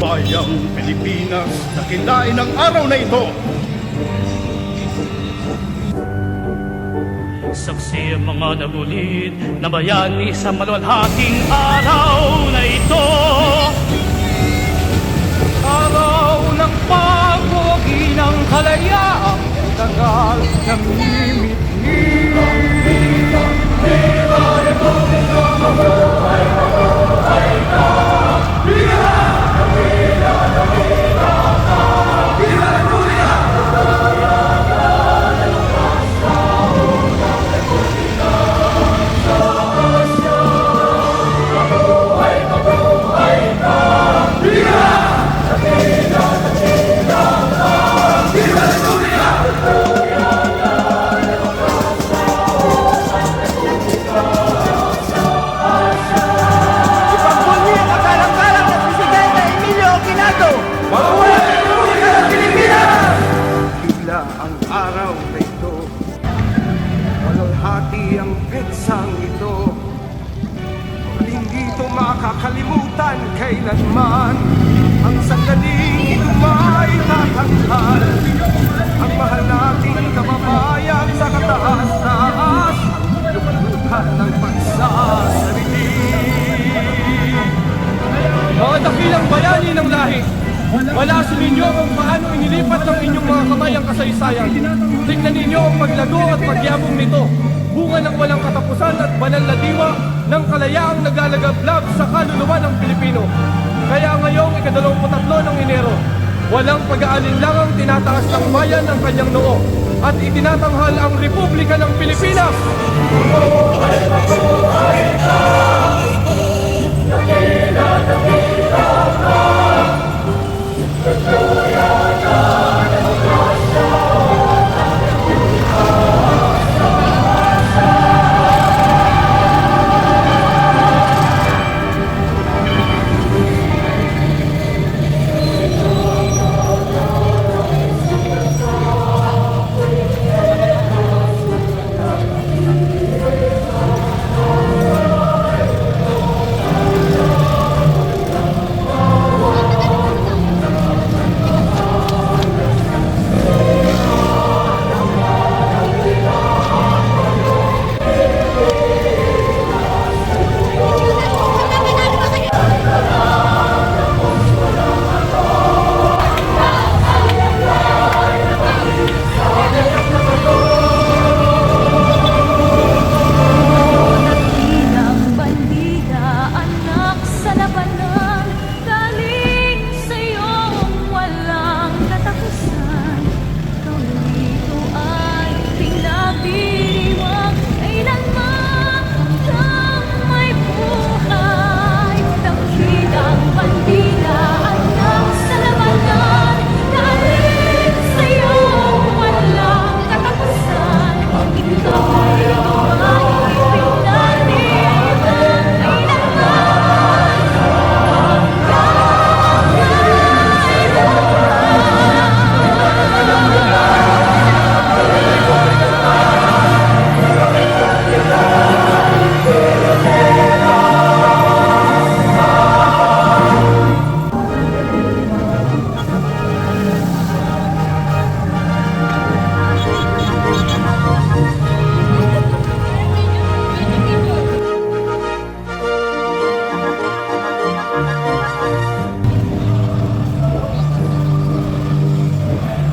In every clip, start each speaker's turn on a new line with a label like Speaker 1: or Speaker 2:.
Speaker 1: Bayang Pilipinas, nakilain ang araw na ito.
Speaker 2: Saksi ang mga nagulit na bayani sa maluwalhating araw na ito. Araw ng pagwagi ng kalayaang tagal ng limit
Speaker 3: Ipagpuli wala sa ninyo kung paano inilipat ng inyong mga kamay ang kasaysayan. Tingnan ninyo ang paglago at pagyabong nito, bunga ng walang katapusan at banal na diwa ng kalayaang nagalagablab sa kaluluwa ng Pilipino. Kaya ngayong ikadalawamput-tatlo ng Enero, walang pag-aalinlangang tinataas ng bayan ng kanyang noo at itinatanghal ang Republika ng Pilipinas.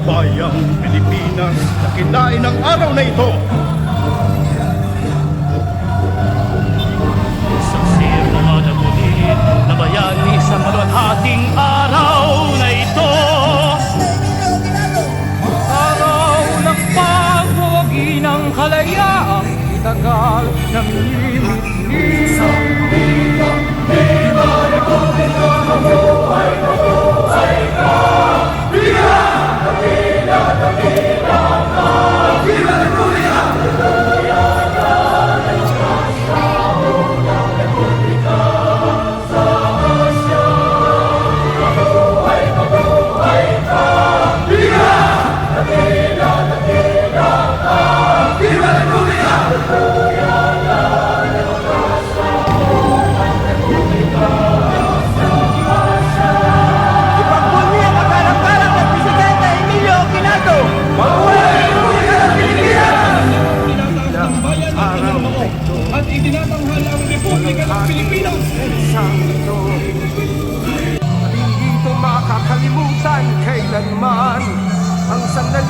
Speaker 1: Bayang Pilipinas, nakilain ang araw na ito.
Speaker 2: Saksi ang mga nagulit na bayani sa maluwalhating araw na ito.
Speaker 3: Araw ng pagwagi ng kalayaang itagal ng limit
Speaker 4: Pilipinas!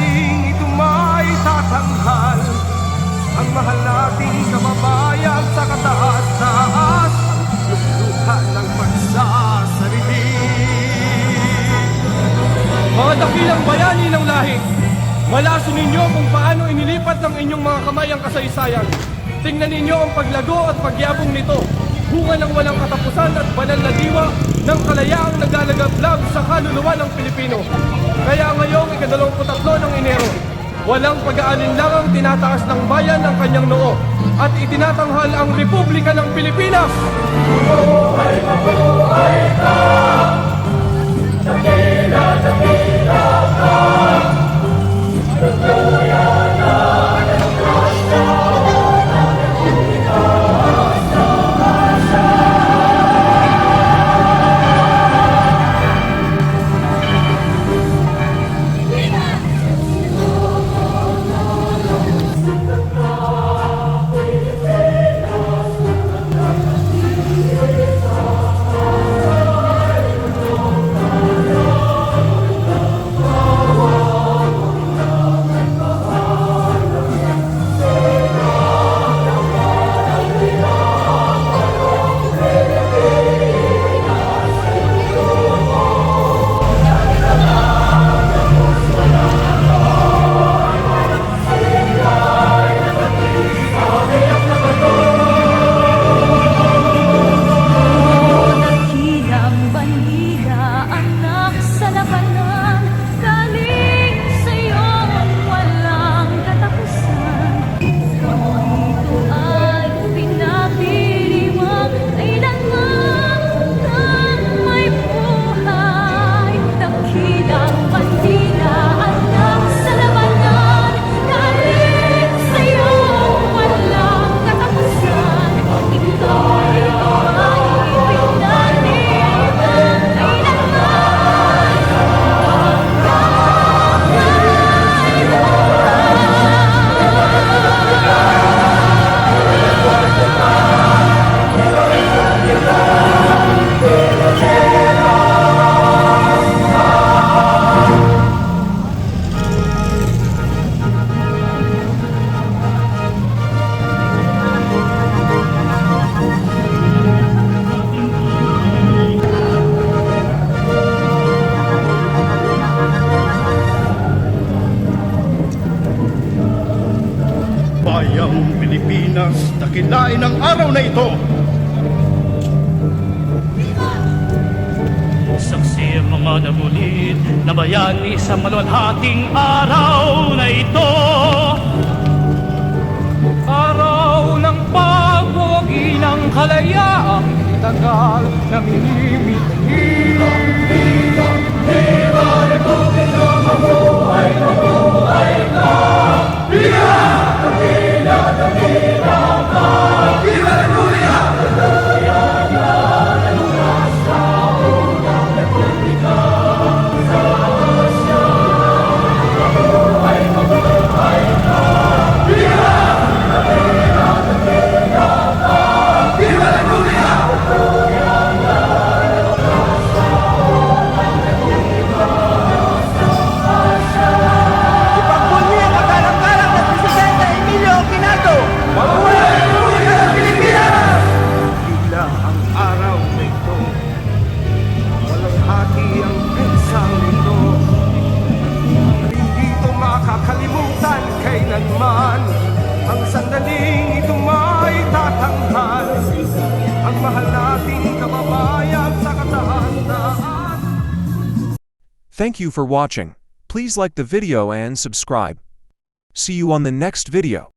Speaker 5: Sandaling ito may tatanghal Ang mahal nating kababayan sa kataas-taas. Ang lukluhan ng magsasarili
Speaker 4: Mga dakilang bayani ng lahi, malaso ninyo kung paano inilipat ng inyong mga kamay ang kasaysayan. Tingnan ninyo ang paglago at pagyabong nito, bunga ng walang katapusan at banal na diwa ng kalayaang naglalagablab sa kaluluwa ng Pilipino. Kaya ngayong ikadalawamput-tatlo ng Enero, walang pag-aalinlangang tinataas ng bayan ang kanyang noo at itinatanghal ang Republika ng Pilipinas!
Speaker 3: Dakilang
Speaker 6: Bayang Pilipinas, dakilain ang araw na ito.
Speaker 2: Saksi ang mga nabulit na bayani sa maluwalhating araw na ito.
Speaker 4: Araw ng pagwagi ng kalayaang tagal na minimiti.
Speaker 5: Ang sandaling ito may tatanghal Ang mahal nating kababayan sa kataas-taas
Speaker 1: Thank you for watching. Please like the video and subscribe. See you on the next video.